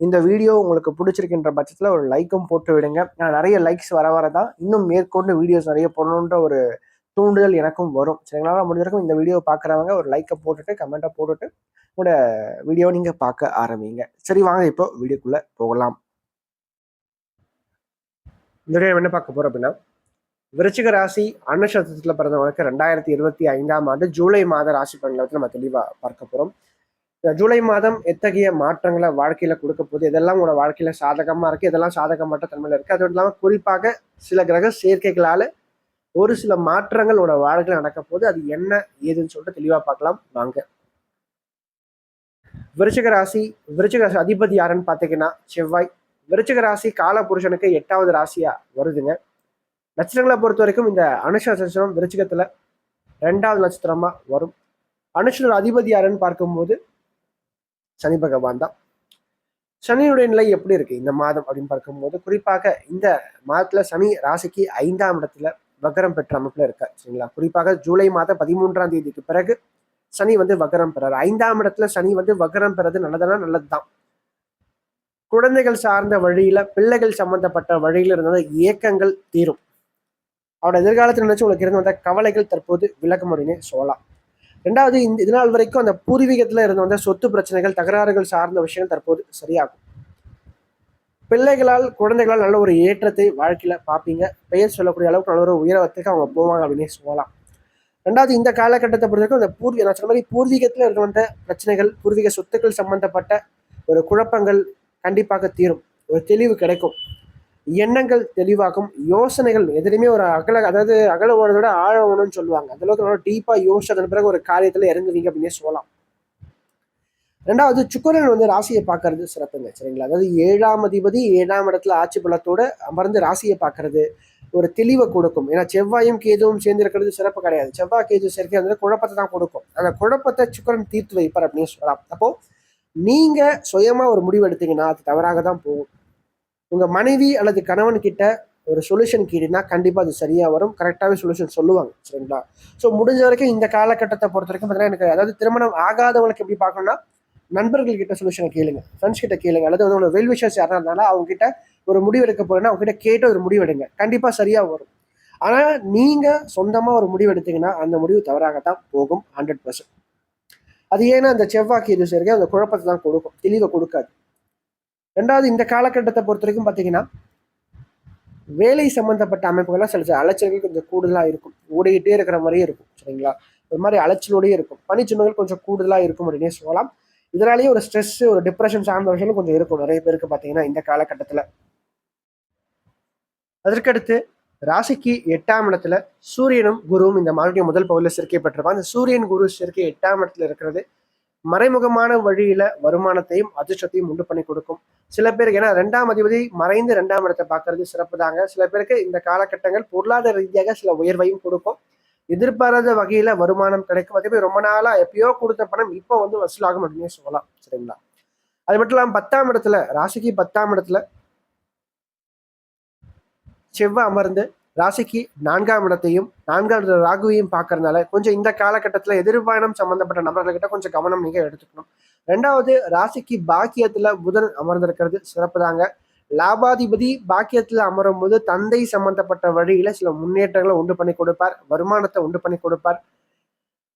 இந்த வீடியோ உங்களுக்கு பிடிச்சிருக்கின்ற பட்சத்தில் ஒரு லைக்கும் போட்டு விடுங்க. நான் நிறைய லைக்ஸ் வர வர தான் இன்னும் மேற்கொண்டு வீடியோஸ் நிறைய போடணுன்ற ஒரு தூண்டுதல் எனக்கும் வரும். சரிங்களா? முடிஞ்ச வரைக்கும் இந்த வீடியோ பார்க்குறவங்க ஒரு லைக்கை போட்டுட்டு கமெண்ட்டை போட்டுட்டு உங்களோட வீடியோ நீங்கள் பார்க்க ஆரம்பிங்க. சரி வாங்க இப்போ வீடியோக்குள்ளே போகலாம். இந்த வீடியோ என்ன பார்க்க போகிறோம் அப்படின்னா விருச்சிக ராசி அன்னசத்திரத்தில் பிறந்தவங்களுக்கு ரெண்டாயிரத்தி இருபத்தி ஐந்தாம் ஆண்டு ஜூலை மாத ராசி பலன்களை நம்ம தெளிவாக பார்க்க போகிறோம் ஜூலை மாதம் எத்தகைய மாற்றங்களை வாழ்க்கையில கொடுக்க போகுது? இதெல்லாம் உங்களோட வாழ்க்கையில சாதகமா இருக்கு. இதெல்லாம் சாதகமற்ற தன்மையில இருக்கு. அது இல்லாமல் குறிப்பாக சில கிரக சேர்க்கைகளால ஒரு சில மாற்றங்கள் உங்களோட வாழ்க்கையில நடக்க போகுது. அது என்ன ஏதுன்னு சொல்லிட்டு தெளிவா பார்க்கலாம். வாங்க. விருச்சிக ராசி விருச்சிக ராசி அதிபதி யாருன்னு பார்த்தீங்கன்னா செவ்வாய். விருச்சிக ராசி கால புருஷனுக்கு எட்டாவது ராசியா வருதுங்க. நட்சத்திரங்களை பொறுத்த வரைக்கும் இந்த அனுஷ நட்சத்திரம் விருச்சிகத்துல ரெண்டாவது நட்சத்திரமா வரும். அனுஷனோட அதிபதி யாருன்னு பார்க்கும்போது சனி பகவான் தான். சனியுடைய நிலை எப்படி இருக்கு? இந்த மாதம் அப்படின்னு பார்க்கும்போது குறிப்பாக இந்த மாதத்துல சனி ராசிக்கு ஐந்தாம் இடத்துல வக்கரம் பெற்ற அமைப்புல இருக்கார் சரிங்களா? குறிப்பாக ஜூலை மாதம் பதிமூன்றாம் தேதிக்கு பிறகு சனி வந்து வக்கரம் பெறாரு. ஐந்தாம் இடத்துல சனி வந்து வக்கரம் பெறது நல்லதுன்னா நல்லதுதான். குழந்தைகள் சார்ந்த வழியில பிள்ளைகள் சம்பந்தப்பட்ட வழியில இருந்த இயக்கங்கள் தீரும். அவரோட எதிர்காலத்தில் நினைச்சு உங்களுக்கு இருந்த வந்த கவலைகள் தற்போது விலகும் அப்படின்னு சொல்லலாம். ரெண்டாவது இந்த இது நாள் வரைக்கும் அந்த பூர்வீகத்துல இருந்து வந்த சொத்து பிரச்சனைகள் தகராறுகள் சார்ந்த விஷயங்கள் தற்போது சரியாகும். பிள்ளைகளால் குழந்தைகளால் நல்ல ஒரு ஏற்றத்தை வாழ்க்கையில பார்ப்பீங்க. பெயர் சொல்லக்கூடிய அளவுக்கு நல்ல ஒரு உயரத்துக்கு அவங்க போவாங்க அப்படின்னு சொல்லலாம். ரெண்டாவது இந்த காலகட்டத்தை பொறுத்தவரைக்கும் அந்த பூர்வீக நான் சொன்ன மாதிரி பூர்வீகத்துல இருந்து வந்த பிரச்சனைகள் பூர்வீக சொத்துக்கள் சம்பந்தப்பட்ட ஒரு குழப்பங்கள் கண்டிப்பாக தீரும். ஒரு தெளிவு கிடைக்கும். எண்ணங்கள் தெளிவாகும். யோசனைகள் எதுலையுமே ஒரு அகல அதாவது அகல ஓடுறத ஆழ ஓணும்னு சொல்லுவாங்க. அந்த அளவுக்கு நல்லா டீப்பாக யோசிச்சதன் பிறகு ஒரு காரியத்தில் இறங்குவீங்க அப்படின்னே சொல்லலாம். ரெண்டாவது சுக்கரன் வந்து ராசியை பார்க்கறது சிறப்புங்க சரிங்களா? அதாவது ஏழாம் அதிபதி ஏழாம் இடத்துல ஆட்சி பலத்தோட அமர்ந்து ராசியை பார்க்கறது ஒரு தெளிவை கொடுக்கும். ஏன்னா செவ்வாயும் கேதுவும் சேர்ந்து இருக்கிறது சிறப்பு கிடையாது. செவ்வாய் கேது சேர்க்கை வந்து குழப்பத்தை தான் கொடுக்கும். அந்த குழப்பத்தை சுக்கரன் தீர்த்து வைப்பார் அப்படின்னு சொல்லலாம். அப்போ நீங்க சுயமா ஒரு முடிவு எடுத்தீங்கன்னா அது தவறாக தான் போகும். உங்கள் மனைவி அல்லது கணவன் கிட்ட ஒரு சொல்யூஷன் கேட்டினா கண்டிப்பாக அது சரியாக வரும். கரெக்டாகவே சொல்யூஷன் சொல்லுவாங்க சரிங்களா? ஸோ முடிஞ்ச வரைக்கும் இந்த காலகட்டத்தை பொறுத்த வரைக்கும் பார்த்தீங்கன்னா எனக்கு அதாவது திருமணம் ஆகாதவங்களுக்கு எப்படி பார்க்கணும்னா நண்பர்கள் கிட்ட சொல்யூஷனை கேளுங்க. ஃப்ரெண்ட்ஸ் கிட்ட கேளுங்க. அல்லது வந்து வெல் விஷஸ் யாராக இருந்தாலும் அவங்க கிட்ட ஒரு முடிவு எடுக்க போறேன்னா அவங்க கிட்ட கேட்டு ஒரு முடிவு எடுங்க கண்டிப்பாக சரியாக வரும். ஆனால் நீங்கள் சொந்தமாக ஒரு முடிவு எடுத்தீங்கன்னா அந்த முடிவு தவறாக தான் போகும் ஹண்ட்ரட் பர்சன்ட் அது ஏன்னா அந்த செவ்வாய்க்கு இது சரி அந்த குழப்பத்தை தான் கொடுக்கும். தெளிவை கொடுக்காது. ரெண்டாவது இந்த காலகட்டத்தை பொறுத்த வரைக்கும் பார்த்தீங்கன்னா வேலை சம்மந்தப்பட்ட அமைப்புகள்லாம் சில சில அலைச்சல்கள் கொஞ்சம் கூடுதலாக இருக்கும். ஓடிக்கிட்டே இருக்கிற மாதிரியே இருக்கும் சரிங்களா? ஒரு மாதிரி அலைச்சலோடயே இருக்கும். பனிச்சுமைகள் கொஞ்சம் கூடுதலாக இருக்கும் அப்படின்னே சொல்லலாம். இதனாலேயே ஒரு ஸ்ட்ரெஸ் ஒரு டிப்ரெஷன் சார்ந்த விஷயங்கள் கொஞ்சம் இருக்கும். நிறைய பேருக்கு பார்த்தீங்கன்னா இந்த காலகட்டத்தில். அதற்கடுத்து ராசிக்கு எட்டாம் இடத்துல சூரியனும் குருவும் இந்த மாதிரி முதல் பகுதியில் சேர்க்கை பெற்றிருப்பாங்க அந்த சூரியன் குரு சேர்க்கை எட்டாம் இடத்துல இருக்கிறது மறைமுகமான வழியில வருமானத்தையும் அதிர்ஷ்டத்தையும் உண்டு பண்ணி கொடுக்கும். சில பேருக்கு ஏன்னா ரெண்டாம் அதிபதி மறைந்து ரெண்டாம் இடத்தை பார்க்கறது சிறப்பு தாங்க. சில பேருக்கு இந்த காலகட்டங்கள் பொருளாதார ரீதியாக சில உயர்வையும் கொடுக்கும். எதிர்பாராத வகையில வருமானம் கிடைக்கும். அதே மாதிரி ரொம்ப நாளா எப்பயோ கொடுத்த பணம் இப்போ வந்து வசூலாகும் அப்படின்னு சொல்லலாம் சரிங்களா? அது மட்டும் இல்லாமல் பத்தாம் இடத்துல ராசிக்கு பத்தாம் இடத்துல செவ்வாய் அமர்ந்து ராசிக்கு நான்காம் இடத்தையும் நான்காம் இடத்துல ராகுவையும் பார்க்கறதுனால கொஞ்சம் இந்த காலகட்டத்தில் எதிர்பாயணம் சம்மந்தப்பட்ட நபர்கள்கிட்ட கொஞ்சம் கவனம் நீங்கள் எடுத்துக்கணும். ரெண்டாவது ராசிக்கு பாக்கியத்துல புதன் அமர்ந்திருக்கிறது சிறப்பு தாங்க. லாபாதிபதி பாக்கியத்துல அமரும் போது தந்தை சம்பந்தப்பட்ட வழியில சில முன்னேற்றங்களை உண்டு பண்ணி கொடுப்பார் வருமானத்தை உண்டு பண்ணி கொடுப்பார்.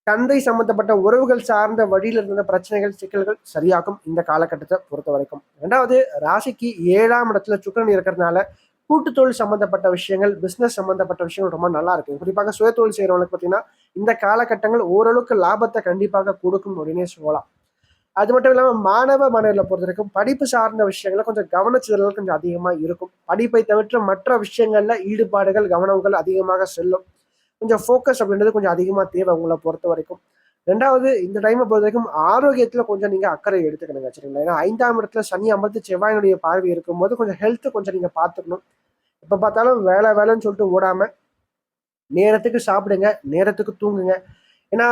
தந்தை சம்பந்தப்பட்ட உறவுகள் சார்ந்த வழியில் இருந்த பிரச்சனைகள் சிக்கல்கள் சரியாகும் இந்த காலகட்டத்தை பொறுத்த வரைக்கும். ரெண்டாவது ராசிக்கு ஏழாம் இடத்துல சுக்கரன் இருக்கிறதுனால கூட்டு தொழில் சம்பந்தப்பட்ட விஷயங்கள் பிசினஸ் சம்பந்தப்பட்ட விஷயங்கள் ரொம்ப நல்லா இருக்கும். குறிப்பாக சுய தொழில் செய்யறவங்களுக்கு பார்த்தீங்கன்னா இந்த காலகட்டங்கள் ஓரளவுக்கு லாபத்தை கண்டிப்பாக கொடுக்கும் அப்படின்னே சொல்லலாம். அது மட்டும் இல்லாமல் மாணவ மாணவர்களை பொறுத்த வரைக்கும் படிப்பு சார்ந்த விஷயங்களை கொஞ்சம் கவனச்சிதறல் கொஞ்சம் அதிகமாக இருக்கும். படிப்பை தவிர்த்து மற்ற விஷயங்களில் ஈடுபாடுகள் கவனங்கள் அதிகமாக செல்லும். கொஞ்சம் ஃபோக்கஸ் அப்படின்றது கொஞ்சம் அதிகமாக தேவை உங்களை பொறுத்த வரைக்கும். ரெண்டாவது இந்த டைமை பொறுத்த வரைக்கும் ஆரோக்கியத்தில் கொஞ்சம் நீங்கள் அக்கறை எடுத்துக்கணுங்க சரிங்களா ஏன்னா ஐந்தாம் இடத்துல சனி அமர்ந்து செவ்வாயினுடைய பார்வை இருக்கும்போது கொஞ்சம் ஹெல்த்து கொஞ்சம் நீங்கள் பார்த்துக்கணும். எப்போ பார்த்தாலும் வேலை வேலைன்னு சொல்லிட்டு ஓடாமல் நேரத்துக்கு சாப்பிடுங்க நேரத்துக்கு தூங்குங்க. ஏன்னா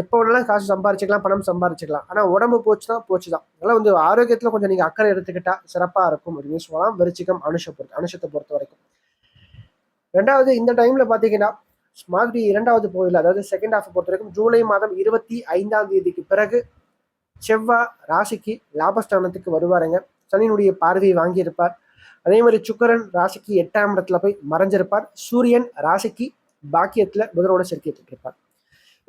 எப்போ வேணாலும் காசு சம்பாரிச்சிக்கலாம் பணம் சம்பாரிச்சிக்கலாம். ஆனால் உடம்பு போச்சுன்னா போச்சு தான் அதனால் வந்து ஆரோக்கியத்தில் கொஞ்சம் நீங்கள் அக்கறை எடுத்துக்கிட்டா சிறப்பாக இருக்கும் அப்படின்னு சொல்லலாம். விருச்சிகம் அனுஷ பொறுத்து அனுஷத்தை பொறுத்த வரைக்கும். ரெண்டாவது இந்த டைமில் பார்த்தீங்கன்னா மாதிரி இரண்டாவது பகுதியில் அதாவது செகண்ட் ஹாஃப் பொறுத்த வரைக்கும் ஜூலை மாதம் இருபத்தி ஐந்தாம் தேதிக்கு பிறகு செவ்வாய் ராசிக்கு லாபஸ்தானத்துக்கு வருவாருங்க. சனியினுடைய பார்வையை வாங்கியிருப்பார். அதே மாதிரி சுக்கரன் ராசிக்கு எட்டாம் இடத்துல போய் மறைஞ்சிருப்பார். சூரியன் ராசிக்கு பாக்கியத்தில் புதனோட சேர்க்கிட்டு இருப்பார்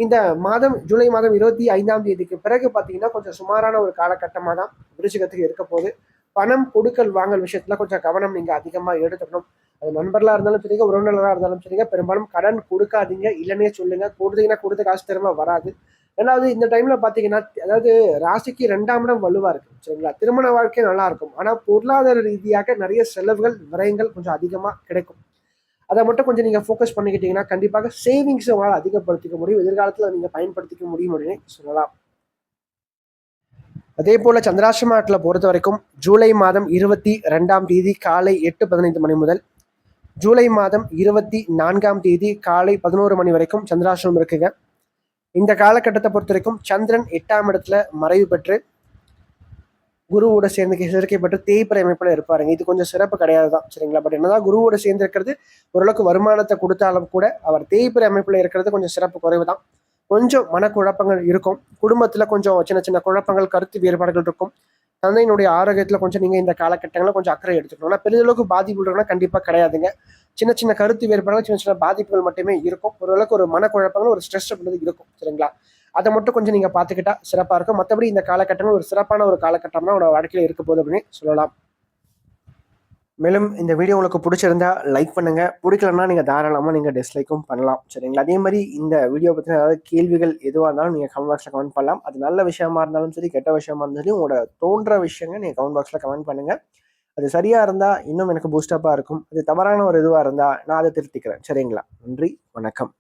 இந்த மாதம் ஜூலை மாதம் இருபத்தி ஐந்தாம் தேதிக்கு பிறகு பார்த்தீங்கன்னா கொஞ்சம் சுமாரான ஒரு காலகட்டமாக தான் விருச்சிகத்துக்கு இருக்க போகுது. பணம் கொடுக்கல் வாங்கல் விஷயத்துல கொஞ்சம் கவனம் நீங்கள் அதிகமாக எடுத்துக்கணும். அது நண்பர்களாக இருந்தாலும் சரிங்க உறவினர்களாக இருந்தாலும் சரிங்க. பெரும்பாலும் கடன் கொடுக்காதீங்க. இல்லைன்னே சொல்லுங்க. கொடுத்தீங்கன்னா கொடுத்த காசு திரும்ப வராது. ரெண்டாவது இந்த டைம்ல பார்த்தீங்கன்னா அதாவது ராசிக்கு ரெண்டாம் இடம் வலுவாக இருக்கும் சரிங்களா? திருமண வாழ்க்கை நல்லா இருக்கும். ஆனால் பொருளாதார ரீதியாக நிறைய செலவுகள் விரயங்கள் கொஞ்சம் அதிகமாக கிடைக்கும். அதை மட்டும் கொஞ்சம் நீங்கள் ஃபோக்கஸ் பண்ணிக்கிட்டீங்கன்னா கண்டிப்பாக சேவிங்ஸை உங்களால் அதிகப்படுத்திக்க முடியும். எதிர்காலத்தில் நீங்கள் பயன்படுத்திக்க முடியும் அப்படின்னு சொல்லலாம். அதே போல சந்திராசிரமத்துல பொறுத்த வரைக்கும் ஜூலை மாதம் இருபத்தி ரெண்டாம் தேதி காலை எட்டு பதினைந்து மணி முதல் ஜூலை மாதம் இருபத்தி நான்காம் தேதி காலை பதினோரு மணி வரைக்கும் சந்திராசிரமம் இருக்குங்க. இந்த காலகட்டத்தை பொறுத்த வரைக்கும் சந்திரன் எட்டாம் இடத்துல மறைவு பெற்று குருவோட சேர்ந்து சேர்க்கை பெற்று தேய்பிறை அமைப்பில் இருப்பாருங்க. இது கொஞ்சம் சிறப்பு கிடையாது தான் சரிங்களா? பட் என்னதான் குருவோட சேர்ந்து இருக்கிறது ஓரளவுக்கு வருமானத்தை கொடுத்தாலும் கூட அவர் தேய்பிறை அமைப்பில் இருக்கிறது கொஞ்சம் சிறப்பு குறைவு தான் கொஞ்சம் மனக்குழப்பங்கள் இருக்கும். குடும்பத்தில் கொஞ்சம் சின்ன சின்ன குழப்பங்கள் கருத்து வேறுபாடுகள் இருக்கும். தந்தையினுடைய ஆரோக்கியத்தில் கொஞ்சம் நீங்கள் இந்த காலகட்டங்களில் கொஞ்சம் அக்கறை எடுத்துக்கணும். ஆனால் பெரிதளவுக்கு பாதிப்பு இருக்குன்னா கண்டிப்பாக கிடையாதுங்க. சின்ன சின்ன கருத்து வேறுபாடுகள் சின்ன சின்ன பாதிப்புகள் மட்டுமே இருக்கும். ஓரளவுக்கு ஒரு மனக்குழப்பங்கள் ஒரு ஸ்ட்ரெஸ் அப்படின்றது இருக்கும் சரிங்களா? அதை மட்டும் கொஞ்சம் நீங்கள் பார்த்துக்கிட்டா சிறப்பாக இருக்கும். மற்றபடி இந்த காலகட்டங்கள் ஒரு சிறப்பான ஒரு காலகட்டம் தான் உங்களோட வாழ்க்கையில் இருக்க போகுது அப்படின்னு சொல்லலாம். மேலும் இந்த வீடியோ உங்களுக்கு பிடிச்சிருந்தா லைக் பண்ணுங்க. பிடிக்கலன்னா நீங்கள் தாராளமாக நீங்கள் டிஸ்லைக்கும் பண்ணலாம். சரிங்களா? அதே மாதிரி இந்த வீடியோ பற்றின ஏதாவது கேள்விகள் எதுவாக இருந்தாலும் நீங்கள் கமெண்ட் பாக்ஸில் கமெண்ட் பண்ணலாம். அது நல்ல விஷயமா இருந்தாலும் சரி கெட்ட விஷயமா இருந்தாலும் சரி உங்களோட தோன்ற விஷயங்கள் நீங்கள் கமெண்ட் பாக்ஸில் கமெண்ட் பண்ணுங்கள் அது சரியாக இருந்தால் இன்னும் எனக்கு பூஸ்டப்பாக இருக்கும். அது தவறான ஒரு இதுவாக இருந்தால் நான் அதை திருத்திக்கிறேன். சரிங்களா? நன்றி வணக்கம்.